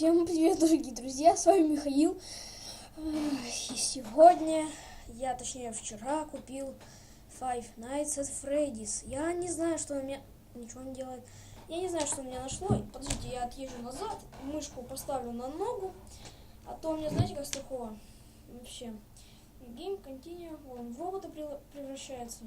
Всем привет, дорогие друзья, с вами Михаил. И сегодня, я точнее вчера купил Five Nights at Freddy's. Я не знаю, что у меня... Ничего не делает. Я не знаю, что у меня нашло. Подождите, я отъезжу назад, мышку поставлю на ногу. А то у меня, знаете, как с такого вообще. Game Continue, он в робота превращается.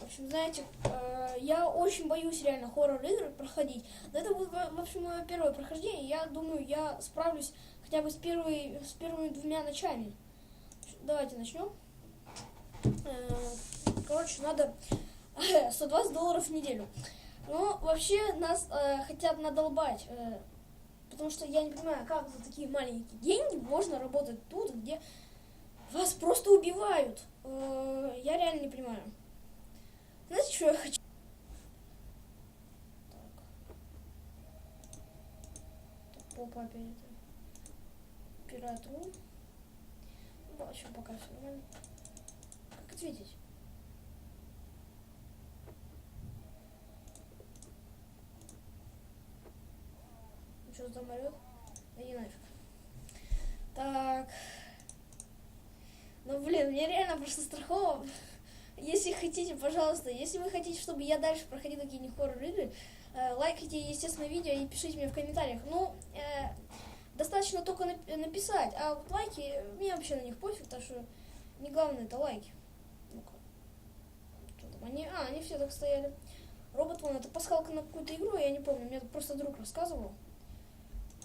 В общем, знаете, э, я очень боюсь реально хоррор-игры проходить. Но это будет, в общем, мое первое прохождение. Я думаю, я справлюсь хотя бы с, первой, с первыми двумя ночами. Давайте начнем. Э, короче, надо 120 долларов в неделю. Ну, вообще, нас э, хотят надолбать. Э, потому что я не понимаю, как за такие маленькие деньги можно работать тут, где вас просто убивают. Э, я реально не понимаю. Что я хочу? Так. попа опять это. Пирату. Ну, вообще пока все нормально. Как ответить? Ну что там? Да не нафиг. Так. Ну блин, мне реально просто страхово. Если хотите, пожалуйста, если вы хотите, чтобы я дальше проходил какие-нибудь хоррор-игры, э, лайкайте, естественно, видео и пишите мне в комментариях. Ну, э, достаточно только написать, а вот лайки, мне вообще на них пофиг, потому что не главное это лайки. Ну-ка. Что там? Они, а, они все так стояли. Робот вон, это пасхалка на какую-то игру, я не помню, мне просто друг рассказывал.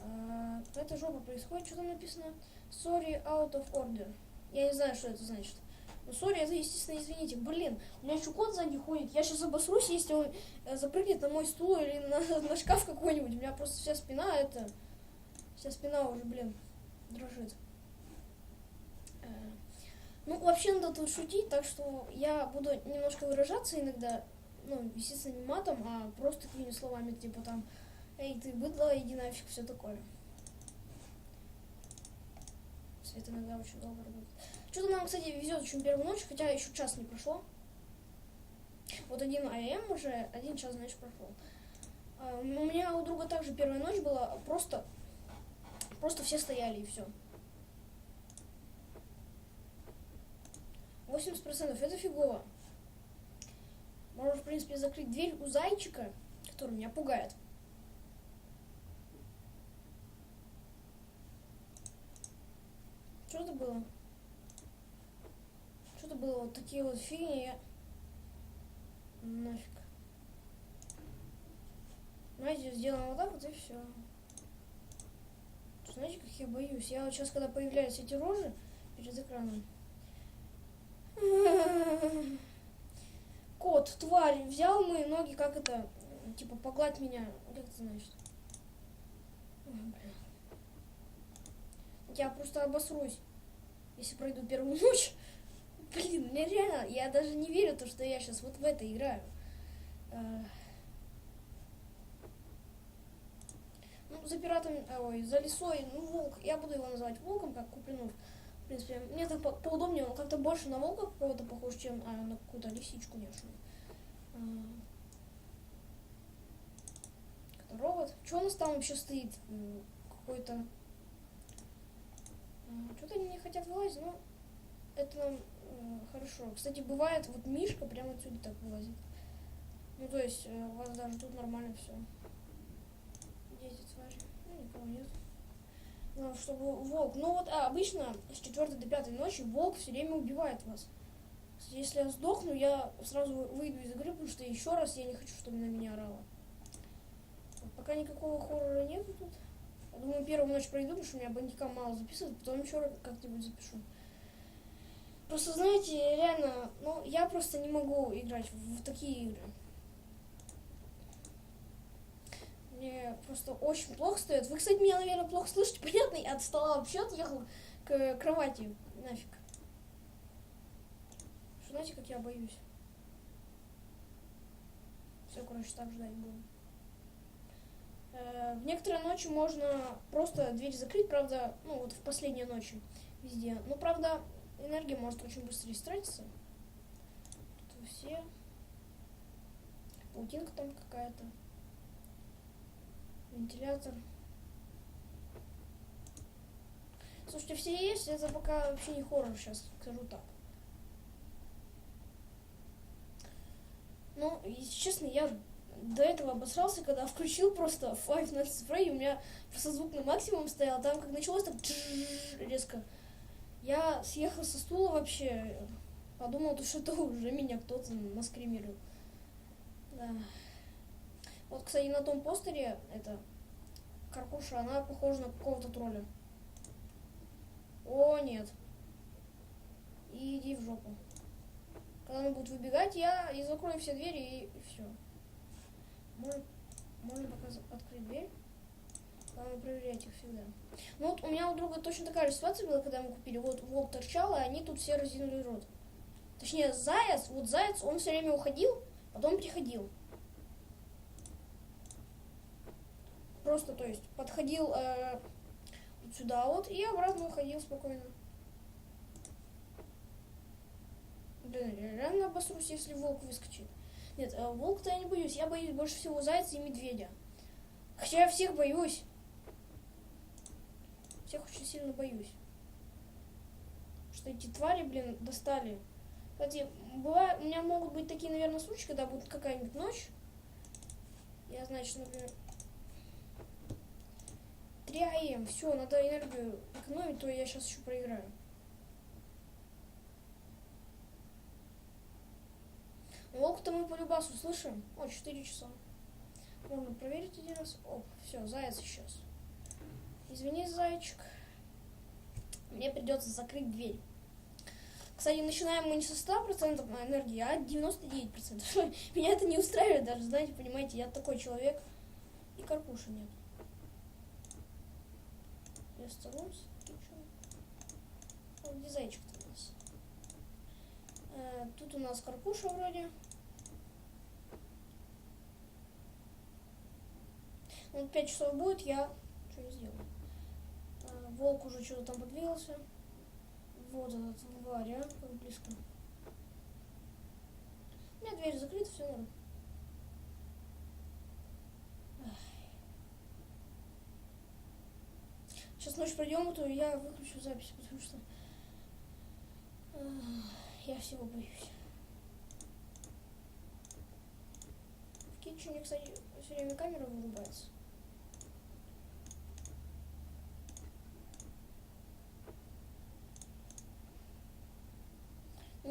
А, это жопа происходит, что там написано? Sorry, out of order. Я не знаю, что это значит. Ну, сори, это, естественно, извините. Блин, у меня еще кот сзади ходит. Я сейчас обосрусь, если он э, запрыгнет на мой стул или на, на шкаф какой-нибудь. У меня просто вся спина, это... Вся спина уже, блин, дрожит. Э, ну, вообще надо тут шутить, так что я буду немножко выражаться иногда, ну, естественно, не матом, а просто такими словами, типа там, эй, ты быдло, иди нафиг, все такое. Свет иногда очень долго работает. Что-то нам, кстати, везет очень первую ночь, хотя еще час не прошло. Вот один АМ уже, один час, значит, прошел. А, у меня у друга также первая ночь была, просто, просто все стояли и все. 80% это фигово. Можно, в принципе, закрыть дверь у зайчика, который меня пугает. Что это было? Что-то было вот такие вот фигни. Нафиг. Знаете, сделаем вот так вот и все. Знаете, как я боюсь? Я вот сейчас, когда появляются эти рожи перед экраном. Кот, тварь, взял мои ноги, как это, типа, погладь меня. Как это значит? Я просто обосрусь, если пройду первую ночь. Блин, мне реально, я даже не верю, то, что я сейчас вот в это играю. А. Ну, за пиратом, ой, за лесой, ну, волк, я буду его называть волком, как Куплинов. В принципе, мне так по поудобнее, он как-то больше на волка какого-то похож, чем а, на какую-то лисичку нежную. А. робот. Что у нас там вообще стоит? Какой-то... А, Что-то они не хотят вылазить, но это нам хорошо. Кстати, бывает, вот Мишка прямо отсюда так вылазит. Ну, то есть, э, у вас даже тут нормально все. Дети твари. Ну, никого нет. Ну, чтобы волк. Ну, вот а, обычно с четвертой до пятой ночи волк все время убивает вас. Если я сдохну, я сразу выйду из игры, потому что еще раз я не хочу, чтобы на меня орало. Вот, пока никакого хоррора нету тут. Я думаю, первую ночь пройду, потому что у меня бандикам мало записывать, потом еще как-нибудь запишу. Просто, знаете, реально, ну, я просто не могу играть в, в такие игры. Мне просто очень плохо стоит. Вы, кстати, меня, наверное, плохо слышите. Понятно, я от стола вообще отъехал к кровати. Нафиг. Что, знаете, как я боюсь? Все, короче, так ждать будем. Э, в некоторые ночи можно просто дверь закрыть, правда, ну вот в последние ночи везде. Ну, правда, энергия может очень быстро истратиться. Тут все. Паутинка там какая-то. Вентилятор. Слушайте, все есть, это пока вообще не хоррор, сейчас скажу так. Ну, если честно, я до этого обосрался, когда включил просто Five Nights at Freddy, у меня просто звук на максимум стоял, там как началось так резко. Я съехал со стула вообще, подумал, что это уже меня кто-то наскримировал. Да. Вот, кстати, на том постере, это, Каркуша, она похожа на какого-то тролля. О, нет. Иди в жопу. Когда она будет выбегать, я и закрою все двери, и, и все. Можно, можно пока открыть дверь. Главное проверять их всегда. Ну вот у меня у друга точно такая же ситуация была, когда мы купили. Вот волк торчал, и они тут все разинули рот. Точнее, заяц, вот заяц, он все время уходил, потом приходил. Просто, то есть, подходил э, вот сюда вот и обратно уходил спокойно. Блин, реально обосрусь, если волк выскочит. Нет, э, волк-то я не боюсь. Я боюсь больше всего зайца и медведя. Хотя я всех боюсь. Сильно боюсь. Что эти твари, блин, достали. Кстати, бывает, у меня могут быть такие, наверное, случаи, когда будет какая-нибудь ночь. Я, значит, например... 3 АМ, все, надо энергию экономить, то я сейчас еще проиграю. Волк-то мы по любасу слышим. О, 4 часа. Можно проверить один раз. Оп, все, заяц исчез. Извини, зайчик. Мне придется закрыть дверь. Кстати, начинаем мы не со 100% энергии, а 99%. Меня это не устраивает даже, знаете, понимаете, я такой человек. И карпуша нет. Я. Вот где зайчик-то у нас? Э, тут у нас карпуша вроде. Ну, 5 часов будет, я что сделаю. А, волк уже что-то там подвигался. Вот этот Варя, как близко. У меня дверь закрыта, все норм. Сейчас ночь пройдем, то я выключу запись, потому что я всего боюсь. В китчене, кстати, все время камера вырубается.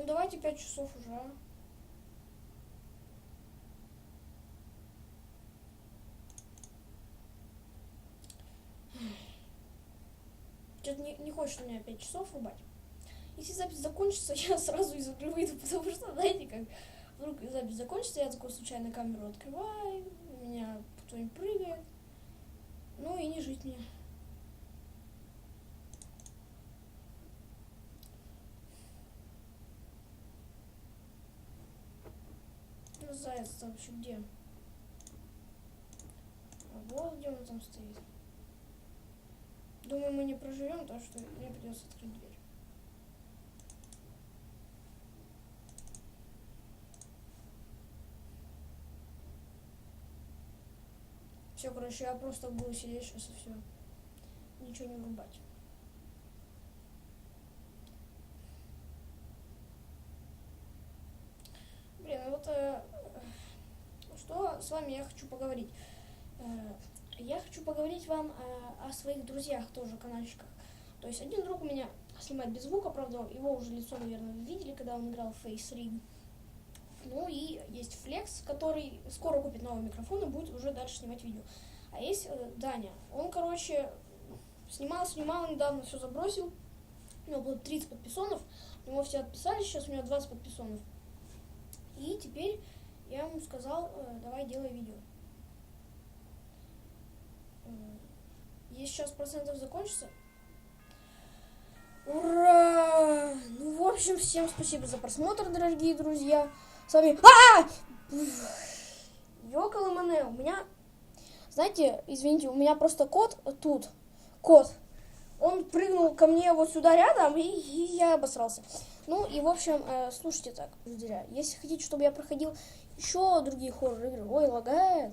Ну давайте пять часов уже. Что-то не, не хочет у меня 5 часов рубать. Если запись закончится, я сразу из игры выйду, потому что, знаете, как вдруг запись закончится, я такой случайно камеру открываю, у меня кто-нибудь прыгает. Ну и не жить мне. Заяц там вообще где? А вот где он там стоит. Думаю, мы не проживем, так что мне придется открыть дверь. Все, короче, я просто буду сидеть сейчас и все. Ничего не врубать. Блин, ну вот э, что с вами я хочу поговорить. Э, я хочу поговорить вам о, своих друзьях тоже, каналчиках. То есть один друг у меня снимает без звука, правда, его уже лицо, наверное, видели, когда он играл в Face Rig. Ну и есть Flex, который скоро купит новый микрофон и будет уже дальше снимать видео. А есть э, Даня. Он, короче, снимал, снимал, недавно все забросил. У него было 30 подписонов. У него все отписались, сейчас у него 20 подписонов. И теперь ему сказал, э, давай делай видео. Э, если сейчас процентов закончится. Ура! Ну, в общем, всем спасибо за просмотр, дорогие друзья. С вами... А! Йокол у меня... Знаете, извините, у меня просто кот тут. Кот. Он прыгнул ко мне вот сюда рядом, и, и я обосрался. Ну и, в общем, э, слушайте так, друзья. Если хотите, чтобы я проходил еще другие хоррор-игры, ой, лагает,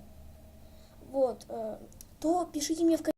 вот, э, то пишите мне в комментариях.